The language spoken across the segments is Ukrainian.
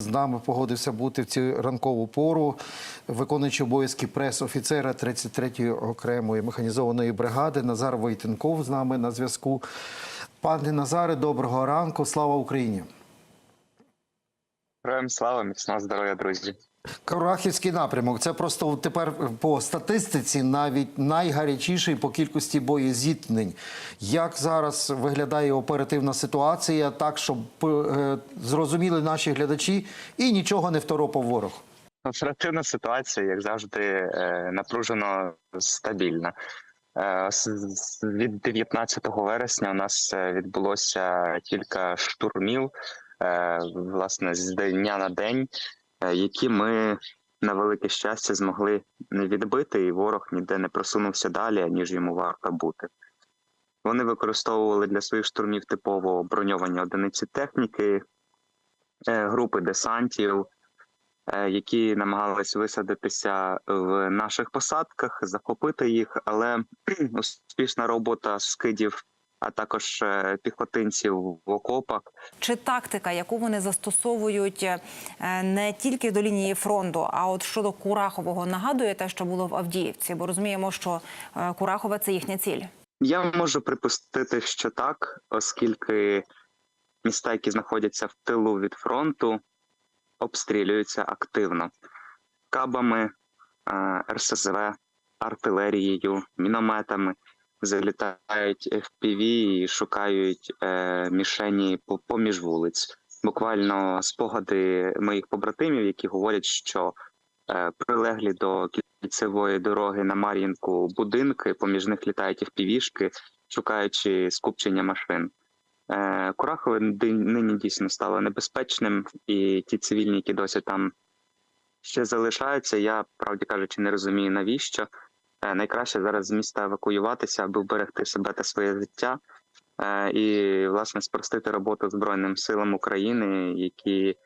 З нами погодився бути в цю ранкову пору, виконуючи обов'язки прес-офіцера 33-ї окремої механізованої бригади Назар Войтенков з нами на зв'язку. Пане Назаре, доброго ранку. Слава Україні! Героям слава, міцного здоров'я, друзі. Карахівський напрямок це просто тепер по статистиці навіть найгарячіший по кількості боєзіткнень. Як зараз виглядає оперативна ситуація, так щоб е, зрозуміли наші глядачі і нічого не второпав ворог? Оперативна ситуація, як завжди, е, напружено стабільна. Е, Від 19 вересня у нас е, відбулося кілька штурмів, власне, з дня на день, які ми на велике щастя змогли відбити, і ворог ніде не просунувся далі, ніж йому варто бути. Вони використовували для своїх штурмів типово броньовані одиниці техніки, е, групи десантів, е, які намагались висадитися в наших посадках, захопити їх, але успішна робота скидів, а також е, піхотинців в окопах Чи тактика, яку вони застосовують е, не тільки до лінії фронту, а от щодо Курахового, нагадує те, що було в Авдіївці, бо розуміємо, що е, Курахове це їхня ціль. Я можу припустити, що так, оскільки міста, які знаходяться в тилу від фронту, обстрілюються активно кабами, РСЗВ, артилерією, мінометами. Залітають FPV і шукають е, мішені поміж вулиць. Буквально спогади моїх побратимів, які говорять, що е, прилеглі до кільцевої дороги на Мар'їнку будинки, поміж них літають FPV-шки, шукаючи скупчення машин. Е, Курахове нині дійсно стало небезпечним, і ті цивільні, які досі там ще залишаються, я правді кажучи, не розумію навіщо. Е, Найкраще зараз з міста евакуюватися, аби вберегти себе та своє життя, е, і власне спростити роботу Збройним силам України, які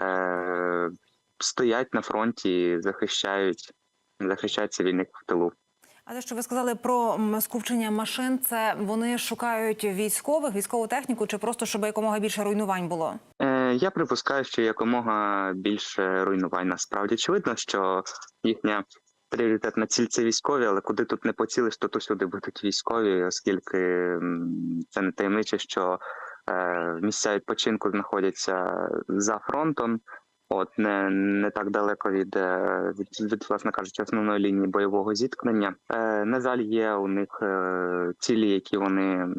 е, стоять на фронті, і захищають, захищають цивільних в тилу. А те, що ви сказали про скупчення машин, це вони шукають військових, військову техніку, чи просто щоб якомога більше руйнувань було? Е, Я припускаю, що якомога більше руйнувань насправді очевидно, що їхня пріоритетна ціль це військові, але куди тут не поцілиш, то усюди будуть військові, оскільки це не таємниче, що е, місця відпочинку знаходяться за фронтом. От не, не так далеко від, е, від, від власне кажучи, основної лінії бойового зіткнення. Е, на жаль, є у них е, цілі, які вони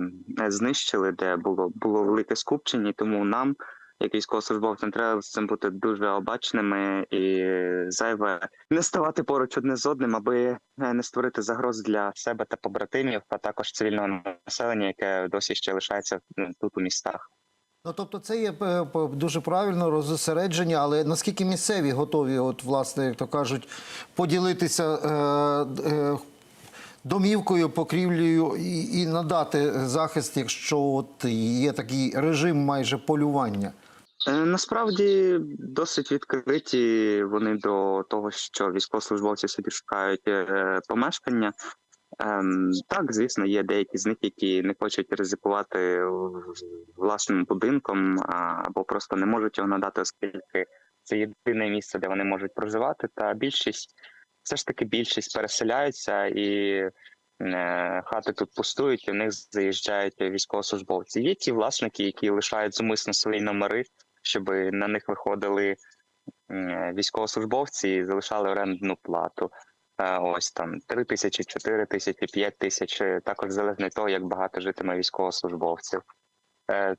знищили, де було було велике скупчення, тому нам, як військовослужбовцям, треба з цим бути дуже обачними і зайве не ставати поруч одне з одним, аби е, не створити загроз для себе та побратимів, а також цивільного населення, яке досі ще лишається м, тут у містах. Ну, тобто, це є е, дуже правильно розосередження, але наскільки місцеві готові, от, власне, як то кажуть, поділитися е, е, домівкою, покрівлею і, і надати захист, якщо от є такий режим майже полювання? Е, Насправді досить відкриті вони до того, що військовослужбовці собі шукають е, помешкання. Ем, Так, звісно, є деякі з них, які не хочуть ризикувати власним будинком або просто не можуть його надати, оскільки це єдине місце, де вони можуть проживати. Та більшість, все ж таки, більшість переселяються і е, хати тут пустують, і в них заїжджають військовослужбовці. Є ті власники, які лишають зумисно свої номери, щоб на них виходили військовослужбовці і залишали орендну плату. Е, Ось там 3 тисячі, 4 тисячі, 5 тисяч, е, також залежно від того, як багато житиме військовослужбовців. Е,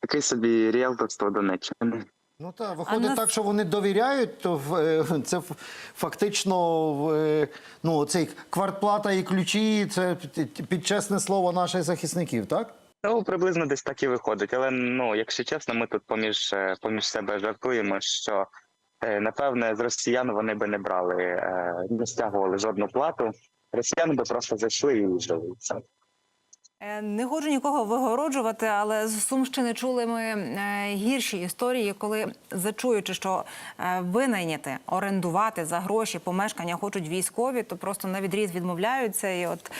Такий собі ріелторство Донеччини. Ну так, виходить нас- так, що вони довіряють, то в- це фактично ну, цей квартплата і ключі це під- під слово наших захисників, так? Ну, приблизно десь так і виходить. Але ну, якщо чесно, ми тут поміж, е, поміж себе жартуємо, що е, напевне з росіян вони би не брали, е, не стягували жодну плату. Росіяни би просто зайшли і жили. Е, Не хочу нікого вигороджувати, але з Сумщини чули ми е, гірші історії, коли зачуючи, що е, винайняти, орендувати за гроші помешкання хочуть військові, то просто на відріз відмовляються. І от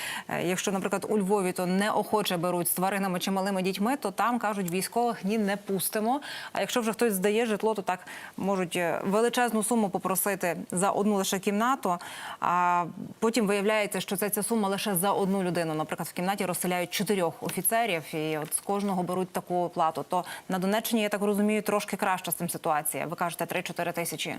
якщо, наприклад, у Львові то неохоче беруть з тваринами чи малими дітьми, то там кажуть військових ні, не пустимо. А якщо вже хтось здає житло, то так можуть величезну суму попросити за одну лише кімнату. А потім виявляється, що це ця сума лише за одну людину. Наприклад, в кімнаті розселяють чотирьох офіцерів, і от з кожного беруть таку оплату. То на Донеччині, я так розумію, трошки краща з цим ситуація. Ви кажете 3-4 тисячі.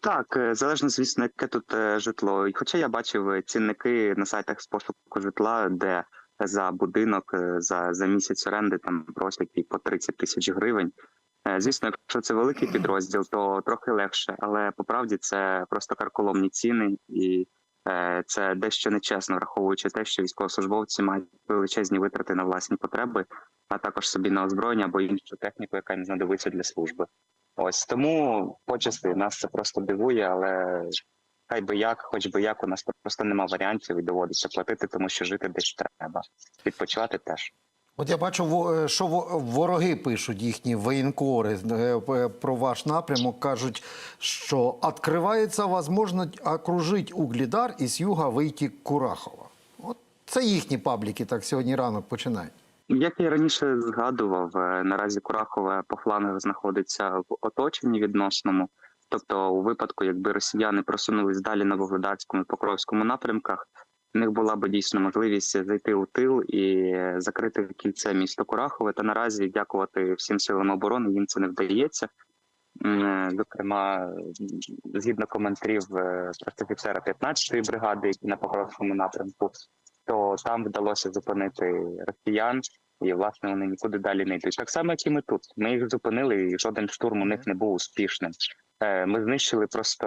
Так, е, залежно, звісно, яке тут е, житло. Хоча я бачив е, цінники на сайтах з пошуку житла, де за будинок за, за місяць оренди там просять і по 30 тисяч гривень. Звісно, якщо це великий підрозділ, то трохи легше, але по правді це просто карколомні ціни, і це дещо нечесно, враховуючи те, що військовослужбовці мають величезні витрати на власні потреби, а також собі на озброєння або іншу техніку, яка їм знадобиться для служби. Ось тому почасти нас це просто дивує, але хай би як, хоч би як, у нас просто нема варіантів і доводиться платити, тому що жити десь треба. Відпочивати теж. От я бачу, е, що вороги пишуть їхні воєнкори е, про ваш напрямок. Кажуть, що відкривається можливість окружити Углідар і з юга вийти Курахова. От це їхні пабліки так сьогодні ранок починають. Як я раніше згадував, е, наразі Курахове по флангах знаходиться в оточенні відносному. Тобто, у випадку, якби росіяни просунулись далі на Вугледарському і Покровському напрямках, в них була б дійсно можливість зайти у тил і закрити в кільце місто Курахове. Та наразі, дякувати всім силам оборони, їм це не вдається. Е, Зокрема, згідно коментарів е, пресофіцера 15-ї бригади, які на Покровському напрямку, то там вдалося зупинити росіян, і власне вони нікуди далі не йдуть. Так само, як і ми тут. Ми їх зупинили, і жоден штурм у них не був успішним. Е, Ми знищили просто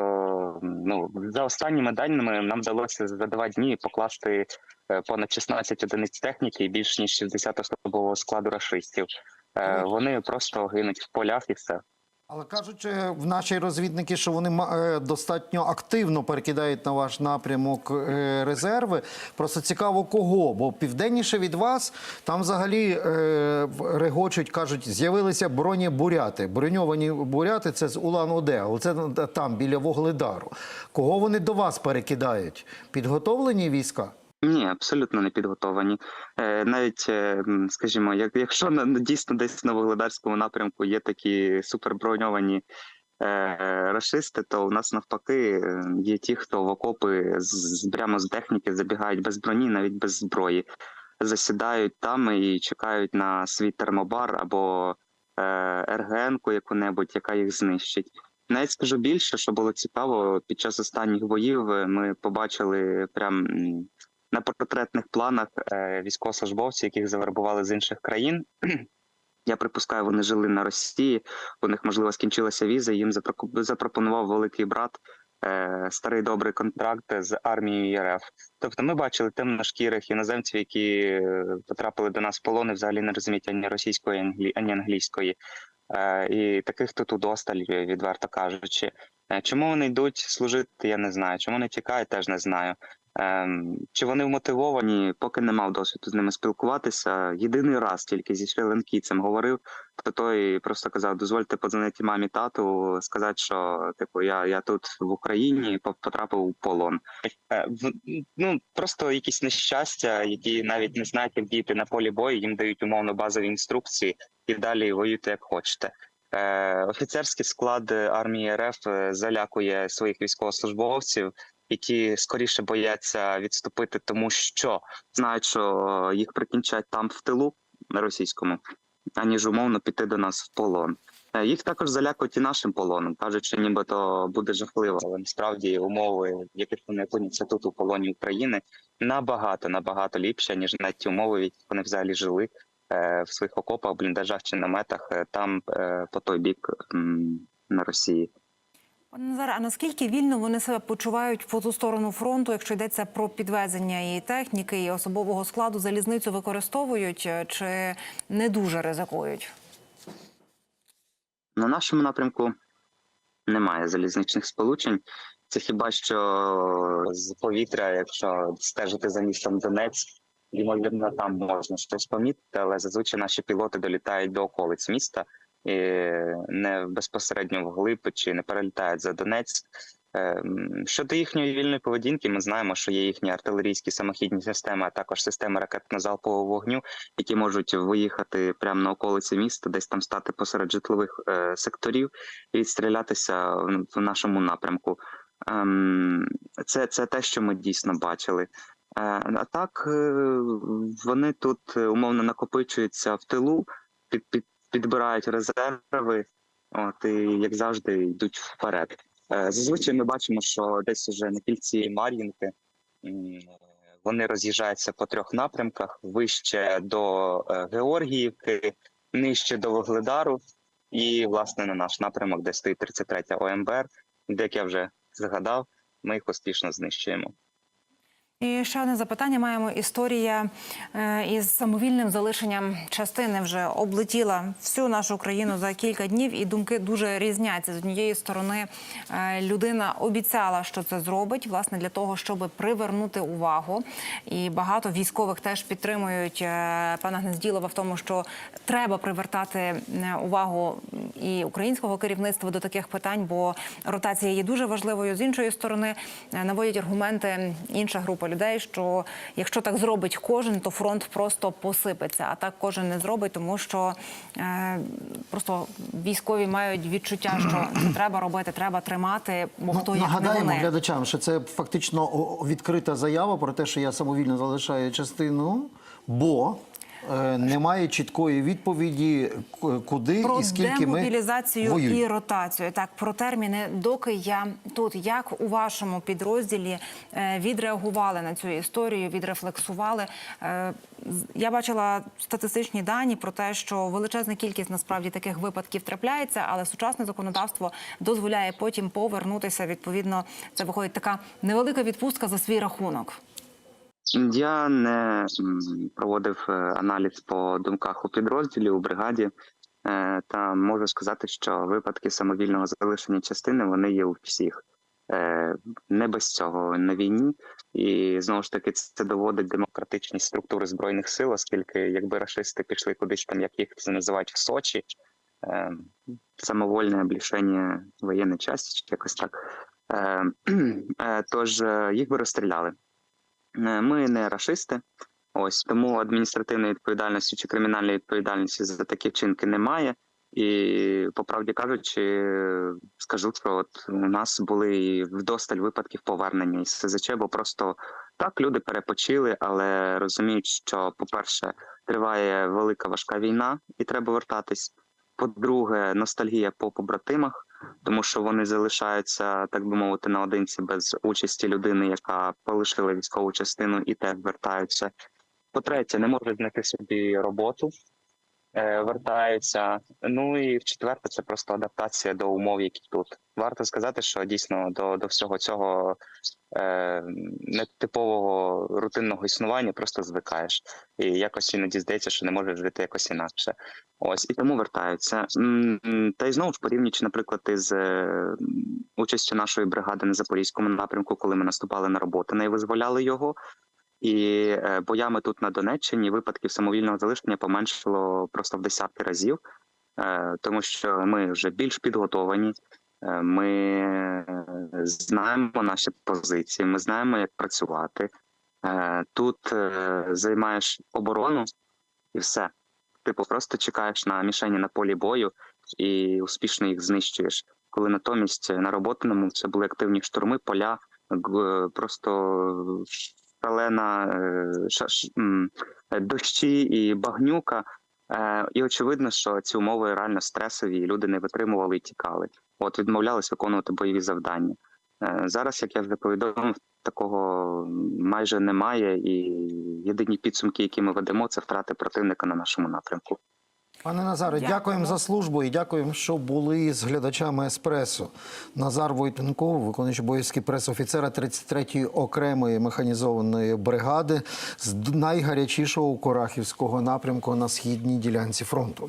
ну за останніми даними нам вдалося за два дні покласти е, понад 16 одиниць техніки і більш ніж 60 особового складу рашистів. Е, Вони просто гинуть в полях і все. Але кажуть е, в наші розвідники, що вони е, достатньо активно перекидають на ваш напрямок е, резерви. Просто цікаво, кого, бо південніше від вас там взагалі регочуть, кажуть, з'явилися бронебуряти. Броньовані буряти це з Улан-Уде, але це там біля Вогледару. Кого вони до вас перекидають? Підготовлені війська? Ні, абсолютно не підготовані. Е, навіть, е, скажімо, як якщо на- дійсно десь на Вугледарському напрямку є такі суперброньовані е, рашисти, то у нас навпаки є ті, хто в окопи з, прямо з техніки забігають без броні, навіть без зброї, засідають там і чекають на свій термобар або РГН-ку яку-небудь, яка їх знищить. Навіть скажу більше, що було цікаво, під час останніх боїв ми побачили прям на портретних планах е, військовослужбовців, яких завербували з інших країн. Я припускаю, вони жили на Росії. У них можливо скінчилася віза. Їм запро- запропонував великий брат е, старий добрий контракт з армією РФ. Тобто, ми бачили темношкірих іноземців, які е, потрапили до нас в полон і взагалі не розуміють ані російської, ані англі- ані англійської. І таких тут удосталь, відверто кажучи. Е, Чому вони йдуть служити, я не знаю. Чому вони тікають, теж не знаю. Ем, чи вони вмотивовані, поки не мав досвіду з ними спілкуватися. Єдиний раз тільки зі шрі-ланкійцем говорив, то той просто казав: дозвольте подзвонити мамі тату, сказати, що типу я, я тут в Україні по- потрапив у полон. Е, ну просто якісь нещастя, які навіть не знають, як діяти на полі бою. Їм дають умовно базові інструкції і далі воюйте як хочете. Е, офіцерський склад армії РФ е, залякує своїх військовослужбовців, які скоріше бояться відступити, тому що знають, що їх прикінчать там в тилу на російському, аніж умовно піти до нас в полон. Е, Їх також залякують і нашим полоном, кажуть, що нібито буде жахливо, але насправді умови, в яких вони опиняться тут у полоні України, набагато набагато ліпше, ніж навіть ті умови, в яких вони взагалі жили е, в своїх окопах, бліндажах чи наметах е, там е, по той бік на Росії. Пане Назаре, а наскільки вільно вони себе почувають по ту сторону фронту, якщо йдеться про підвезення і техніки, і особового складу, залізницю використовують е, чи не дуже ризикують? На нашому напрямку немає залізничних сполучень. Це хіба що з повітря, якщо стежити за містом Донець, ймовірно, там можна щось помітити, але зазвичай наші пілоти долітають до околиць міста і не безпосередньо вглиб чи не перелітають за Донець. Ем, Щодо їхньої вільної поведінки, ми знаємо, що є їхні артилерійські самохідні системи, а також системи ракетно-залпового вогню, які можуть виїхати прямо на околиці міста, десь там стати посеред житлових е, секторів і відстрілятися в, в нашому напрямку. Ем, це, це те, що ми дійсно бачили. А так е, вони тут е, умовно накопичуються в тилу, під, під, підбирають резерви, от і як завжди йдуть вперед. Е, Зазвичай ми бачимо, що десь уже на кільці Мар'їнки вони роз'їжджаються по трьох напрямках: вище до Георгіївки, нижче до Вугледару, і власне на наш напрямок, де стоїть 33 ОМБР, де як я вже згадав, ми їх успішно знищуємо. І ще одне запитання маємо. Історія е, із самовільним залишенням частини вже облетіла всю нашу країну за кілька днів, і думки дуже різняться. З однієї сторони, е, людина обіцяла, що це зробить, власне, для того, щоб привернути увагу. І багато військових теж підтримують е, пана Гнезділова в тому, що треба привертати увагу і українського керівництва до таких питань, бо ротація є дуже важливою. З іншої сторони, наводять аргументи інша група людей, що якщо так зробить кожен, то фронт просто посипеться. А так кожен не зробить, тому що е, просто військові мають відчуття, що це треба робити, треба тримати, бо Ну, хто не нагадаємо вони. глядачам, що це фактично відкрита заява про те, що я самовільно залишаю частину, бо немає чіткої відповіді, куди Про і скільки ми демобілізацію воюємо. і ротацію. Так, про терміни, доки я тут, як у вашому підрозділі е, відреагували на цю історію, відрефлексували. Е, Я бачила статистичні дані про те, що величезна кількість насправді таких випадків трапляється, але сучасне законодавство дозволяє потім повернутися. Відповідно, це виходить така невелика відпустка за свій рахунок. Я не проводив е, аналіз по думках у підрозділі у бригаді, е, та можу сказати, що випадки самовільного залишення частини вони є у всіх. Е, Не без цього на війні, і знову ж таки це доводить демократичні структури збройних сил, оскільки якби рашисти пішли кудись там, як їх це називають в Сочі, самовольне облішення воєнної часті, чи якось так. Тож їх би розстріляли. Е, Ми не рашисти, ось тому адміністративної відповідальності чи кримінальної відповідальності за такі вчинки немає. І по правді кажучи, скажу, що от у нас були вдосталь випадків повернення із СЗЧ, бо просто так люди перепочили, але розуміють, що, по-перше, триває велика важка війна, і треба вертатись. По-друге, ностальгія по побратимах, тому що вони залишаються, так би мовити, наодинці без участі людини, яка полишила військову частину і теж вертаються. По-третє, не можуть знайти собі роботу, вертаються. Ну і в четверте, це просто адаптація до умов, які тут. Варто сказати, що дійсно до, до всього цього е, нетипового рутинного існування просто звикаєш. І якось іноді здається, що не можеш жити якось інакше. Ось і тому вертаються. Та й знову ж порівнюючи, наприклад, із е, участю нашої бригади на запорізькому напрямку, коли ми наступали на роботи і визволяли його. І е, боями тут на Донеччині випадків самовільного залишення поменшило просто в десятки разів, е, тому що ми вже більш підготовані. е, Ми знаємо наші позиції, ми знаємо, як працювати. Тут займаєш оборону і все. Типу, просто чекаєш на мішені на полі бою і успішно їх знищуєш. Коли натомість на роботиному це були активні штурми, поля, просто шалена е, ша- ш- м, е, дощі і багнюка. Е, І очевидно, що ці умови реально стресові, і люди не витримували і тікали. От відмовлялись виконувати бойові завдання. Е, Зараз, як я вже повідомив, такого майже немає, і єдині підсумки, які ми ведемо, це втрати противника на нашому напрямку. Пане Назаре, Дякую. дякуємо за службу і дякуємо, що були з глядачами Еспресо. Назар Войтенков, виконуючий обов'язки прес-офіцера 33-ї окремої механізованої бригади з найгарячішого Корахівського напрямку на східній ділянці фронту.